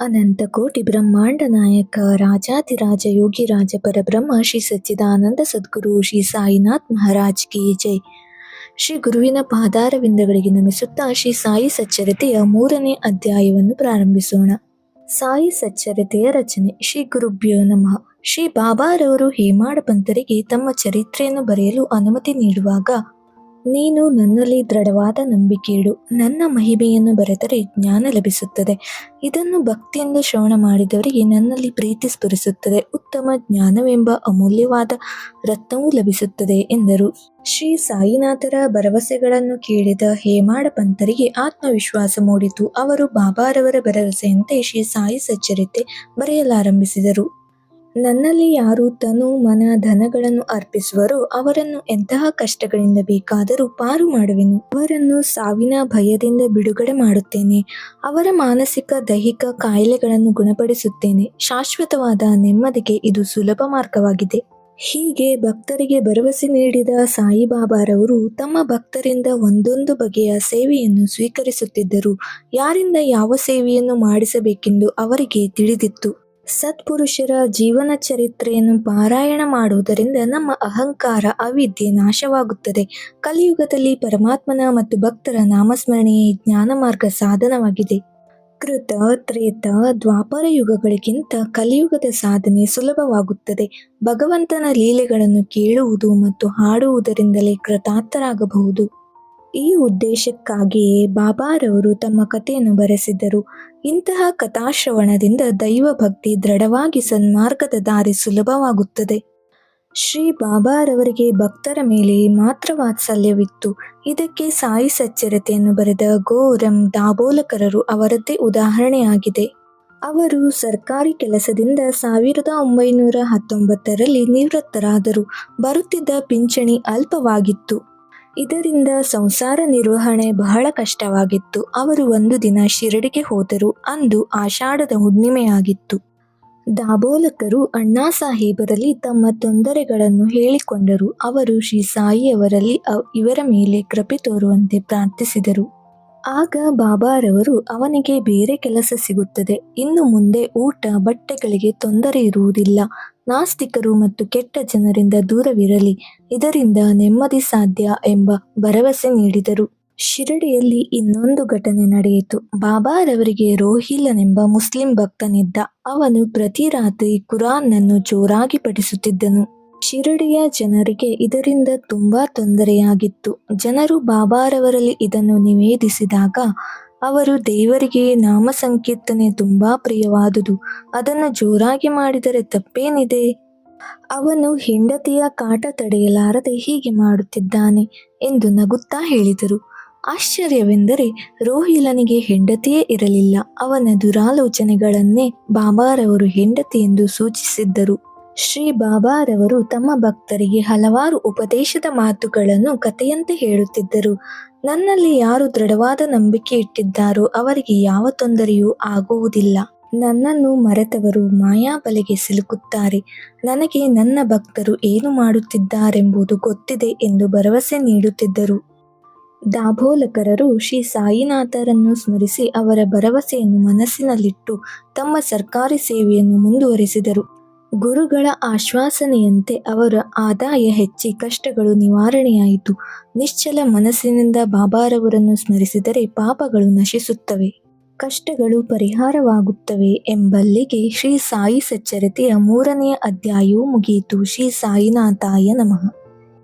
ಅನಂತ ಕೋಟಿ ಬ್ರಹ್ಮಾಂಡ ನಾಯಕ, ರಾಜಾಧಿರಾಜ ಯೋಗಿರಾಜ ಪರಬ್ರಹ್ಮ, ಶ್ರೀ ಸಚ್ಚಿದಾನಂದ ಸದ್ಗುರು, ಶ್ರೀ ಸಾಯಿನಾಥ್ ಮಹಾರಾಜ್ ಕಿ ಜೈ. ಶ್ರೀ ಗುರುವಿನ ಪಾದಾರವಿಂದಗಳಿಗೆ ನಮಿಸುತ್ತಾ ಶ್ರೀ ಸಾಯಿ ಸಚ್ಚರತೆಯ ಮೂರನೇ ಅಧ್ಯಾಯವನ್ನು ಪ್ರಾರಂಭಿಸೋಣ. ಸಾಯಿ ಸಚ್ಚರತೆಯ ರಚನೆ. ಶ್ರೀ ಗುರುಭ್ಯೋ ನಮಃ. ಶ್ರೀ ಬಾಬಾರವರು ಹೇಮಾಡ ಪಂತರಿಗೆ ತಮ್ಮ ಚರಿತ್ರೆಯನ್ನು ಬರೆಯಲು ಅನುಮತಿ ನೀಡುವಾಗ ನೀನು ನನ್ನಲ್ಲಿ ದೃಢವಾದ ನಂಬಿಕೆ ಇಡು. ನನ್ನ ಮಹಿಮೆಯನ್ನು ಬರೆದರೆ ಜ್ಞಾನ ಲಭಿಸುತ್ತದೆ. ಇದನ್ನು ಭಕ್ತಿಯಿಂದ ಶ್ರವಣ ಮಾಡಿದವರಿಗೆ ನನ್ನಲ್ಲಿ ಪ್ರೀತಿ ಸ್ಫುರಿಸುತ್ತದೆ. ಉತ್ತಮ ಜ್ಞಾನವೆಂಬ ಅಮೂಲ್ಯವಾದ ರತ್ನವೂ ಲಭಿಸುತ್ತದೆ ಎಂದರು. ಶ್ರೀ ಸಾಯಿನಾಥರ ಭರವಸೆಗಳನ್ನು ಕೇಳಿದ ಹೇಮಾಡ ಪಂಥರಿಗೆ ಆತ್ಮವಿಶ್ವಾಸ ಮೂಡಿತು. ಅವರು ಬಾಬಾರವರ ಭರವಸೆಯಂತೆ ಶ್ರೀ ಸಾಯಿ ಸಚ್ಚರಿತೆ ಬರೆಯಲಾರಂಭಿಸಿದರು. ನನ್ನಲ್ಲಿ ಯಾರು ತನು ಮನ ಧನಗಳನ್ನು ಅರ್ಪಿಸುವರೋ, ಅವರನ್ನು ಎಂತಹ ಕಷ್ಟಗಳಿಂದ ಬೇಕಾದರೂ ಪಾರು ಮಾಡುವೆನು. ಅವರನ್ನು ಸಾವಿನ ಭಯದಿಂದ ಬಿಡುಗಡೆ ಮಾಡುತ್ತೇನೆ, ಅವರ ಮಾನಸಿಕ, ದೈಹಿಕ ಕಾಯಿಲೆಗಳನ್ನು ಗುಣಪಡಿಸುತ್ತೇನೆ. ಶಾಶ್ವತವಾದ ನೆಮ್ಮದಿಗೆ ಇದು ಸುಲಭ ಮಾರ್ಗವಾಗಿದೆ. ಹೀಗೆ ಭಕ್ತರಿಗೆ ಭರವಸೆ ನೀಡಿದ ಸಾಯಿಬಾಬಾರವರು ತಮ್ಮ ಭಕ್ತರಿಂದ ಒಂದೊಂದು ಬಗೆಯ ಸೇವೆಯನ್ನು ಸ್ವೀಕರಿಸುತ್ತಿದ್ದರು. ಯಾರಿಂದ ಯಾವ ಸೇವೆಯನ್ನು ಮಾಡಿಸಬೇಕೆಂದು ಅವರಿಗೆ ತಿಳಿದಿತ್ತು. ಸತ್ಪುರುಷರ ಜೀವನ ಚರಿತ್ರೆಯನ್ನು ಪಾರಾಯಣ ಮಾಡುವುದರಿಂದ ನಮ್ಮ ಅಹಂಕಾರ, ಅವಿದ್ಯೆ ನಾಶವಾಗುತ್ತದೆ. ಕಲಿಯುಗದಲ್ಲಿ ಪರಮಾತ್ಮನ ಮತ್ತು ಭಕ್ತರ ನಾಮಸ್ಮರಣೆಯೇ ಜ್ಞಾನ ಮಾರ್ಗ ಸಾಧನವಾಗಿದೆ. ಕೃತ, ತ್ರೇತ, ದ್ವಾಪರ ಯುಗಗಳಿಗಿಂತ ಕಲಿಯುಗದ ಸಾಧನೆ ಸುಲಭವಾಗುತ್ತದೆ. ಭಗವಂತನ ಲೀಲೆಗಳನ್ನು ಕೇಳುವುದು ಮತ್ತು ಹಾಡುವುದರಿಂದಲೇ ಕೃತಾರ್ಥರಾಗಬಹುದು. ಈ ಉದ್ದೇಶಕ್ಕಾಗಿಯೇ ಬಾಬಾರವರು ತಮ್ಮ ಕಥೆಯನ್ನು ಬರೆಸಿದ್ದರು ಇಂತಹ ಕಥಾಶ್ರವಣದಿಂದ ದೈವ ಭಕ್ತಿ ದೃಢವಾಗಿ ಸನ್ಮಾರ್ಗದ ದಾರಿ ಸುಲಭವಾಗುತ್ತದೆ. ಶ್ರೀ ಬಾಬಾರವರಿಗೆ ಭಕ್ತರ ಮೇಲೆ ಮಾತ್ರ ವಾತ್ಸಲ್ಯವಿತ್ತು. ಇದಕ್ಕೆ ಸಾಯಿ ಸಚ್ಚರತೆಯನ್ನು ಬರೆದ ಗೋರಂ ದಾಬೋಲಕರರು ಅವರದ್ದೇ ಉದಾಹರಣೆಯಾಗಿದೆ. ಅವರು ಸರ್ಕಾರಿ ಕೆಲಸದಿಂದ ಸಾವಿರದ ಒಂಬೈನೂರ ಹತ್ತೊಂಬತ್ತರಲ್ಲಿ ನಿವೃತ್ತರಾದರು. ಬರುತ್ತಿದ್ದ ಪಿಂಚಣಿ ಅಲ್ಪವಾಗಿತ್ತು. ಇದರಿಂದ ಸಂಸಾರ ನಿರ್ವಹಣೆ ಬಹಳ ಕಷ್ಟವಾಗಿತ್ತು. ಅವರು ಒಂದು ದಿನ ಶಿರಡಿಗೆ ಹೋದರು. ಅಂದು ಆಷಾಢದ ಹುಣ್ಣಿಮೆಯಾಗಿತ್ತು. ದಾಬೋಲಕರು ಅಣ್ಣಾ ಸಾಹೇಬರಲ್ಲಿ ತಮ್ಮ ತೊಂದರೆಗಳನ್ನು ಹೇಳಿಕೊಂಡರು. ಅವರು ಶ್ರೀ ಸಾಯಿಯವರಲ್ಲಿ ಇವರ ಮೇಲೆ ಕೃಪೆ ತೋರುವಂತೆ ಪ್ರಾರ್ಥಿಸಿದರು. ಆಗ ಬಾಬಾರವರು ಅವನಿಗೆ ಬೇರೆ ಕೆಲಸ ಸಿಗುತ್ತದೆ. ಇನ್ನು ಮುಂದೆ ಊಟ, ಬಟ್ಟೆಗಳಿಗೆ ತೊಂದರೆ ಇರುವುದಿಲ್ಲ. ನಾಸ್ತಿಕರು ಮತ್ತು ಕೆಟ್ಟ ಜನರಿಂದ ದೂರವಿರಲಿ. ಇದರಿಂದ ನೆಮ್ಮದಿ ಸಾಧ್ಯ ಎಂಬ ಭರವಸೆ ನೀಡಿದರು. ಶಿರಡಿಯಲ್ಲಿ ಇನ್ನೊಂದು ಘಟನೆ ನಡೆಯಿತು. ಬಾಬಾರವರಿಗೆ ರೋಹಿಲನೆಂಬ ಮುಸ್ಲಿಂ ಭಕ್ತನಿದ್ದ. ಅವನು ಪ್ರತಿ ರಾತ್ರಿ ಕುರಾನ್ನನ್ನು ಜೋರಾಗಿ ಪಠಿಸುತ್ತಿದ್ದನು. ಶಿರಡಿಯ ಜನರಿಗೆ ಇದರಿಂದ ತುಂಬಾ ತೊಂದರೆಯಾಗಿತ್ತು. ಜನರು ಬಾಬಾರವರಲ್ಲಿ ಇದನ್ನು ನಿವೇದಿಸಿದಾಗ ಅವರು ದೇವರಿಗೆ ನಾಮ ಸಂಕೀರ್ತನೆ ತುಂಬಾ ಪ್ರಿಯವಾದುದು. ಅದನ್ನು ಜೋರಾಗಿ ಮಾಡಿದರೆ ತಪ್ಪೇನಿದೆ? ಅವನು ಹೆಂಡತಿಯ ಕಾಟ ತಡೆಯಲಾರದೆ ಹೀಗೆ ಮಾಡುತ್ತಿದ್ದಾನೆ ಎಂದು ನಗುತ್ತಾ ಹೇಳಿದರು. ಆಶ್ಚರ್ಯವೆಂದರೆ ರೋಹಿಲನಿಗೆ ಹೆಂಡತಿಯೇ ಇರಲಿಲ್ಲ. ಅವನ ದುರಾಲೋಚನೆಗಳನ್ನೇ ಬಾಬಾರವರು ಹೆಂಡತಿ ಎಂದು ಸೂಚಿಸಿದ್ದರು. ಶ್ರೀ ಬಾಬಾರವರು ತಮ್ಮ ಭಕ್ತರಿಗೆ ಹಲವಾರು ಉಪದೇಶದ ಮಾತುಗಳನ್ನು ಕಥೆಯಂತೆ ಹೇಳುತ್ತಿದ್ದರು. ನನ್ನಲ್ಲಿ ಯಾರು ದೃಢವಾದ ನಂಬಿಕೆ ಇಟ್ಟಿದ್ದಾರೋ ಅವರಿಗೆ ಯಾವ ತೊಂದರೆಯೂ ಆಗುವುದಿಲ್ಲ. ನನ್ನನ್ನು ಮರೆತವರು ಮಾಯಾಬಲೆಗೆ ಸಿಲುಕುತ್ತಾರೆ. ನನಗೆ ನನ್ನ ಭಕ್ತರು ಏನು ಮಾಡುತ್ತಿದ್ದಾರೆಂಬುದು ಗೊತ್ತಿದೆ ಎಂದು ಭರವಸೆ ನೀಡುತ್ತಿದ್ದರು. ದಾಭೋಲಕರರು ಶ್ರೀ ಸಾಯಿನಾಥರನ್ನು ಸ್ಮರಿಸಿ ಅವರ ಭರವಸೆಯನ್ನು ಮನಸ್ಸಿನಲ್ಲಿಟ್ಟು ತಮ್ಮ ಸರ್ಕಾರಿ ಸೇವೆಯನ್ನು ಮುಂದುವರಿಸಿದರು. ಗುರುಗಳ ಆಶ್ವಾಸನೆಯಂತೆ ಅವರ ಆದಾಯ ಹೆಚ್ಚಿ ಕಷ್ಟಗಳು ನಿವಾರಣೆಯಾಯಿತು. ನಿಶ್ಚಲ ಮನಸ್ಸಿನಿಂದ ಬಾಬಾರವರನ್ನು ಸ್ಮರಿಸಿದರೆ ಪಾಪಗಳು ನಶಿಸುತ್ತವೆ. ಕಷ್ಟಗಳು ಪರಿಹಾರವಾಗುತ್ತವೆ ಎಂಬಲ್ಲಿಗೆ ಶ್ರೀ ಸಾಯಿ ಸಚ್ಚರಿತೆಯ ಮೂರನೆಯ ಅಧ್ಯಾಯವು ಮುಗಿಯಿತು. ಶ್ರೀ ಸಾಯಿನಾಥಾಯ ನಮಃ.